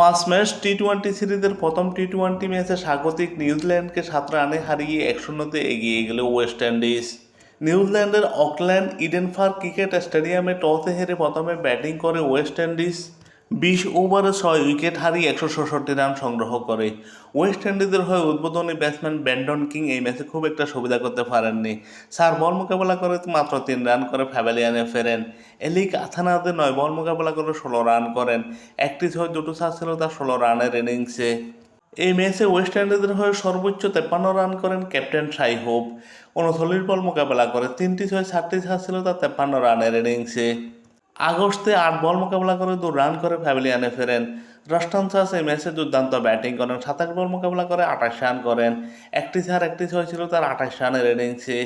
পাঁচ match T twenty সিরিজের প্রথম টি টোয়েন্টি ম্যাচে স্বাগতিক নিউজিল্যান্ডকে সাত রানে হারিয়ে এক শূন্যতে এগিয়ে গেল ওয়েস্ট ইন্ডিজ। নিউজিল্যান্ডের অকল্যান্ড ইডেনফার ক্রিকেট স্টেডিয়ামে টসে হেরে প্রথমে ব্যাটিং করে ওয়েস্ট ইন্ডিজ। বিশ ওভারে ছয় উইকেট হারিয়ে একশো ষষট্টি রান সংগ্রহ করে। ওয়েস্ট ইন্ডিজের হয়ে উদ্বোধনী ব্যাটসম্যান ব্যান্ডন কিং এই ম্যাচে খুব একটা সুবিধা করতে পারেননি। চার বল মোকাবেলা করে মাত্র তিন রান করে ফ্যাভেলিয়ানে ফেরেন। এলিক আথানাতে নয় বল মোকাবেলা করে ষোলো রান করেন। একটি ছয় দুটো চার ছিল তার ষোলো রানের ইনিংসে। এই ম্যাচে ওয়েস্ট ইন্ডিজের হয়ে সর্বোচ্চ তেপ্পান্ন রান করেন ক্যাপ্টেন সাই হোপ উনচল্লিশ বল মোকাবেলা করে তিনটি ছয়, চারটি ছাড় ছিল তার তেপ্পান্ন রানের ইনিংসে। আগস্টে আট বল মোকাবেলা করে দু রান করে প্যাভিলিয়ানে ফেরেন। রস্টান চাষ এই ম্যাচে দুর্দান্ত ব্যাটিং করেন, সাতাশ বল মোকাবেলা করে আঠাশ রান করেন। একটি চার একটি ছয় ছিল তার আঠাশ রানের ইনিংসে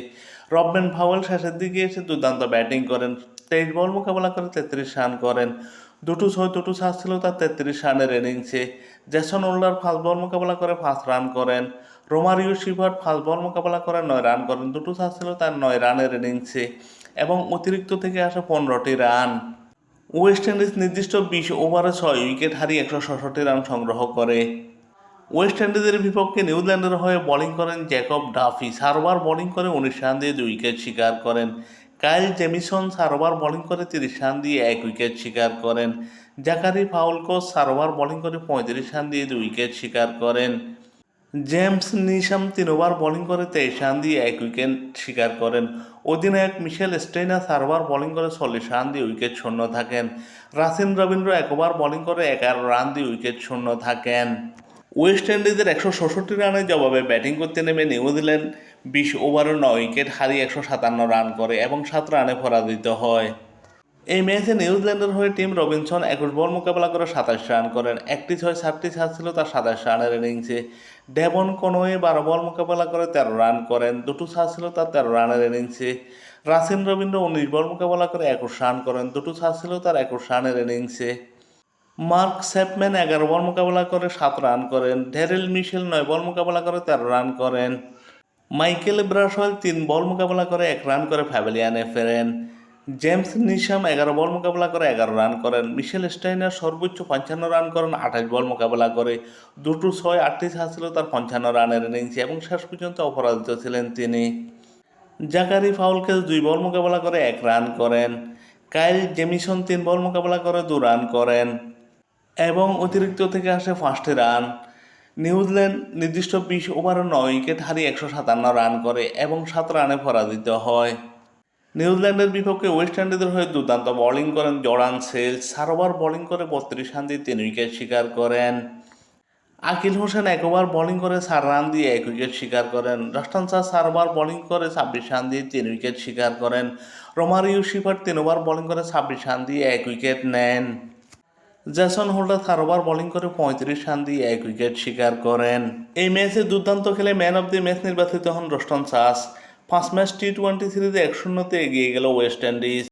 রববেন ভাওয়েল শেষের দিকে এসে দুর্দান্ত ব্যাটিং করেন, তেইশ বল মোকাবেলা করে তেত্রিশ রান করেন। দুটো ছয়, দুটো চার ছিল তার তেত্রিশ রানের ইনিংসে জ্যাসন ওল্ডার ফাস্ট বল মোকাবেলা করে পাঁচ রান করেন। রোমারিও শিভার ফাস্ট বল মোকাবেলা করে নয় রান করেন, দুটো চার ছিল তার নয় রানের ইনিংসে এবং অতিরিক্ত থেকে আসে পনেরোটি রান। ওয়েস্ট ইন্ডিজ নির্দিষ্ট বিশ ওভারে ছয় উইকেট হারিয়ে একশো ছষট্টি রান সংগ্রহ করে। ওয়েস্ট ইন্ডিজের বিপক্ষে নিউজিল্যান্ডের হয়ে বোলিং করেন জ্যাকব ডাফি সারবার বোলিং করে উনিশ রান দিয়ে দুই উইকেট শিকার করেন। কাইল জেমিসন সারবার বোলিং করে তিরিশ রান দিয়ে এক উইকেট শিকার করেন। জাকারি ফাউলকো সারবার বোলিং করে পঁয়ত্রিশ রান দিয়ে দুই উইকেট শিকার করেন। জেমস নিশাম তিন ওভার বোলিং করে তেইশ রান দিয়ে এক উইকেট শিকার করেন। অধিনায়ক মিশেল স্টেইনার চারবার বোলিং করে চল্লিশ রান দিয়ে উইকেট শূন্য থাকেন। রাসিন রবীন্দ্র এক ওভার বোলিং করে এগারো রান দিয়ে উইকেট শূন্য থাকেন। ওয়েস্ট ইন্ডিজের একশো ষষট্টি রানের জবাবে ব্যাটিং করতে নেমে নিউজিল্যান্ড বিশ ওভারে নয় উইকেট হারিয়ে একশো সাতান্ন রান করে এবং সাত রানে পরাজিত হয়। এই ম্যাচে নিউজিল্যান্ডের হয়ে টিম রবিনসন একুশ বল মোকাবেলা করে সাতাশ রান করেন। একটি ছয়, সাতটি ছাড় ছিল তার সাতাশ রানের ইনিংসে। ডেভন কনোয়ে বারো বল মোকাবেলা করে তেরো রান করেন। দুটো ছাড় ছিল তার তেরো রানের ইনিংসে। রাসিন রবীন্দ্র উনিশ বল মোকাবেলা করে একুশ রান করেন। দুটো ছাড় ছিল তার একুশ রানের ইনিংসে। মার্ক স্যাপম্যান এগারো বল মোকাবেলা করে সাত রান করেন। ড্যারেল মিশেল নয় বল মোকাবেলা করে তেরো রান করেন। মাইকেল ব্রাসওয়েল তিন বল মোকাবেলা করে এক রান করে ফ্যাভেলিয়ানে ফেরেন। জেমস নিশাম এগারো বল মোকাবেলা করে, এগারো রান করেন। মিশেল স্টাইনার সর্বোচ্চ পঞ্চান্ন রান করেন, আঠাশ বল মোকাবেলা করে। দুটো ছয় ছাড় ছিল তার পঞ্চান্ন রানের ইনিংসে এবং শেষ পর্যন্ত অপরাজিত ছিলেন তিনি। জাকারি ফাউলকে দুই বল মোকাবেলা করে, এক রান করেন। কাইল জেমিসন তিন বল মোকাবেলা করে, দু রান করেন। এবং অতিরিক্ত থেকে আসে পাঁচটি রান। নিউজিল্যান্ড নির্দিষ্ট বিশ ওভারে নয় উইকেট হারিয়ে একশো সাতান্ন রান করে এবং সাত রানে পরাজিত হয়। নিউজিল্যান্ডের বিপক্ষে ওয়েস্ট ইন্ডিজের হয়ে দুর্দান্ত বোলিং করেন জর্ডান সেলস চার ওভার বোলিং করে বত্রিশ রান দিয়ে তিন উইকেট শিকার করেন। আকিল হোসেন এক ওভার বোলিং করে চার রান দিয়ে এক উইকেট শিকার করেন। রাস্তান শাহ ওভার বোলিং করে ছাব্বিশ রান দিয়ে তিন উইকেট শিকার করেন। রোমার শিফার তিন ওভার বোলিং করে ছাব্বিশ রান দিয়ে এক উইকেট নেন। জ্যাসন হোল্ডার চার ওভার বোলিং করে পঁয়ত্রিশ রান দিয়ে এক উইকেট শিকার করেন। এই ম্যাচে দুর্দান্ত খেলে ম্যান অব দি ম্যাচ নির্বাচিত হন রস্টন চাস পাঁচ ম্যাচ টি টোয়েন্টি সিরিজে এক শূন্যতে এগিয়ে গেল ওয়েস্ট ইন্ডিজ।